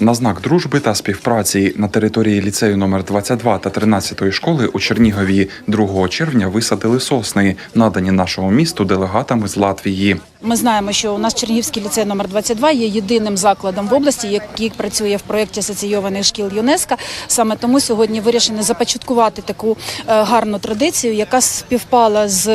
На знак дружби та співпраці на території ліцею номер 22 та 13 школи у Чернігові 2 червня висадили сосни, надані нашому місту делегатами з Латвії. Ми знаємо, що у нас Чернігівський ліцей номер 22 є єдиним закладом в області, який працює в проєкті асоційованих шкіл ЮНЕСКО. Саме тому сьогодні вирішено започаткувати таку е, гарну традицію, яка співпала з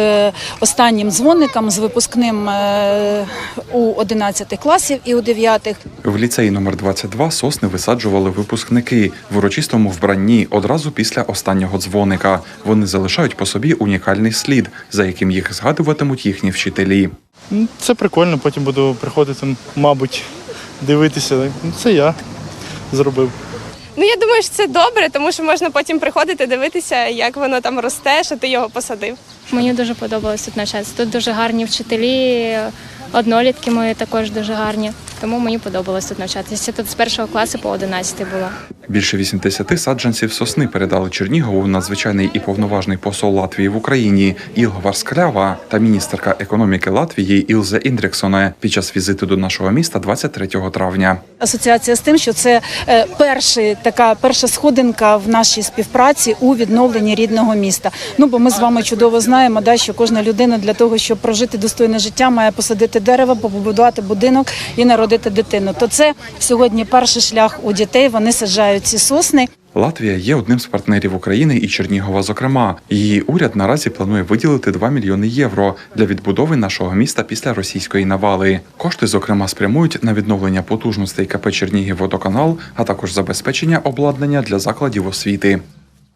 останнім дзвоником, з випускним е, у 11 класів і у 9. В ліцеї номер 22 сосни висаджували випускники в урочистому вбранні одразу після останнього дзвоника. Вони залишають по собі унікальний слід, за яким їх згадуватимуть їхні вчителі. Ну, Це прикольно, потім буду приходити, мабуть, дивитися. Це я зробив. Ну я думаю, що це добре, тому що можна потім приходити дивитися, як воно там росте, що ти його посадив. Мені дуже подобалось тут навчатися. Тут дуже гарні вчителі, однолітки мої також дуже гарні. Тому мені подобалось тут навчатися. Тут з першого класу по 11 була. Більше 80 саджанців сосни передали Чернігову надзвичайний і повноважний посол Латвії в Україні Ілгвар Склява та міністерка економіки Латвії Ілзе Індріксоне під час візиту до нашого міста 23 травня. Асоціація з тим, що це е, перший, така перша сходинка в нашій співпраці у відновленні рідного міста. Ну бо ми з вами чудово знаємо, да, що кожна людина для того, щоб прожити достойне життя, має посадити дерево, побудувати будинок і народити дитину. То це сьогодні перший шлях у дітей. Вони саджають ці сосни. Латвія є одним з партнерів України і Чернігова. Зокрема, її уряд наразі планує виділити 2 мільйони євро для відбудови нашого міста після російської навали. Кошти, зокрема, спрямують на відновлення потужностей КП Чернігів водоканал, а також забезпечення обладнання для закладів освіти.